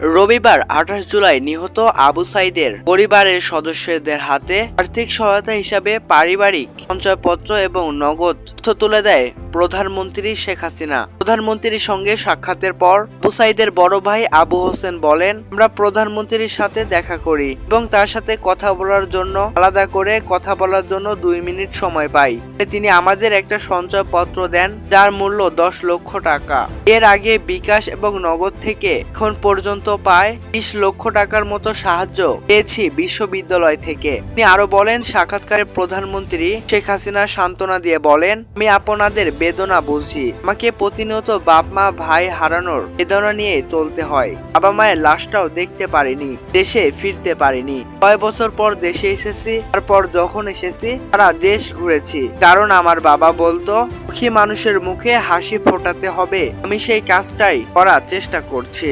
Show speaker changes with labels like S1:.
S1: রবিবার আঠাশ জুলাই নিহত আবু সাইদের পরিবারের সদস্যদের হাতে আর্থিক সহায়তা হিসাবে পারিবারিক সঞ্চয়পত্র এবং নগদ তুলে দেয়। প্রধানমন্ত্রী শেখ হাসিনা। প্রধানমন্ত্রীর সঙ্গে সাক্ষাতের পর আবু সাইদের বড় ভাই আবু হোসেন বলেন, আমরা প্রধানমন্ত্রীর সাথে দেখা করি এবং তার সাথে কথা বলার জন্য আলাদা করে কথা বলার জন্য দুই মিনিট সময় পাই। তিনি আমাদের একটা সঞ্চয়পত্র দেন, যার মূল্য দশ লক্ষ টাকা। এর আগে বিকাশ এবং নগদ থেকে এখন পর্যন্ত পায় বিশ লক্ষ টাকার মতো সাহায্য পেয়েছি বিশ্ববিদ্যালয় থেকে। তিনি আরও বলেন, সাক্ষাৎকারে প্রধানমন্ত্রী শেখ হাসিনা সান্ত্বনা দিয়ে বলেন, আমি আপনাদের বেদনা বুঝি। আমাকে প্রতিনিয়ত বাপ, মা, ভাই হারানোর বেদনা নিয়ে চলতে হয়। বাবা মায়ের লাশটাও দেখতে পারিনি, দেশে ফিরতে পারিনি। কয় বছর পর দেশে এসেছি, তারপর যখন এসেছি তারা দেশ ঘুরেছি। কারণ আমার বাবা বলতো, দুঃখী মানুষের মুখে হাসি ফোটাতে হবে। আমি সেই কাজটাই করার চেষ্টা করছি।